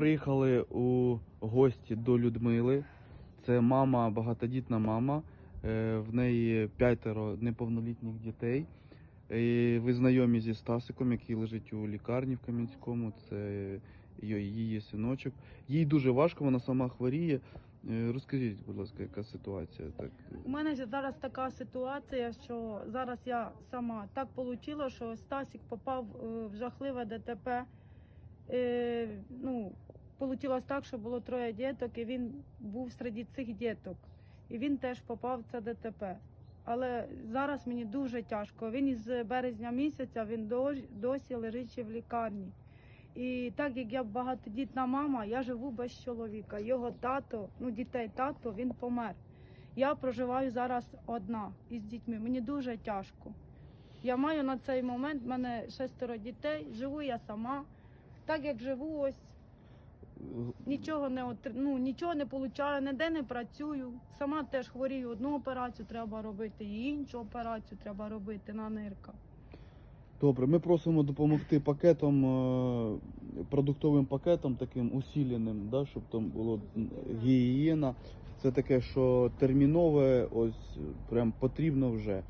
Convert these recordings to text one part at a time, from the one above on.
приїхали у гості до Людмили. Це мама, багатодітна мама. Е, В неї п'ятеро неповнолітніх дітей. І ви знайомі зі Стасиком, який лежить у лікарні в Кам'янському. Це її синочок. Їй дуже важко, вона сама хворіє. Е, Розкажіть, будь ласка, яка ситуація? Так У мене зараз така ситуація, що зараз я сама так вийшло, що Стасік попав е, в жахливе ДТП. Ну, Получилось так, що було троє діток, і він був серед цих діток. І він теж попав в це ДТП. Але зараз мені дуже тяжко. Він із березня місяця він досі лежить в лікарні. І так як я багатодітна мама, я живу без чоловіка. Його тато, ну дітей тато, він помер. Я проживаю зараз одна із дітьми. Мені дуже тяжко. Я маю на цей момент в мене шестеро дітей, живу я сама. Так як живу, ось нічого не отр... ну, нічого не получаю, ніде не працюю. Сама теж хворію. Одну операцію треба робити, і іншу операцію треба робити на нирка. Добре, ми просимо допомогти пакетом, е, продуктовим пакетом, таким усіленим, да, щоб там було гігієна. Це таке, що термінове, ось прям потрібно вже.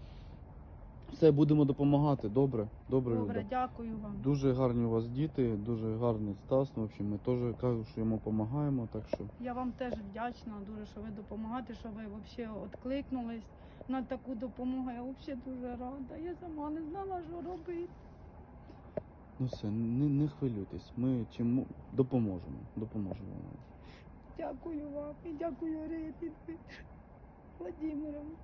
Все, будемо допомагати. Добре, добре, Добре, Люда. дякую вам. Дуже гарні у вас діти, дуже гарний Стас. Ну, в общем, ми теж кажуть, що йому допомагаємо, так що Я вам теж вдячна дуже, що ви допомагаєте, що ви взагалі відкликнулись на таку допомогу. Я взагалі дуже рада. Я сама не знала, що робити. ну все, не, не хвилюйтесь. Ми чим допоможемо. Допоможемо вам. Дякую вам і дякую Риті Владимировні.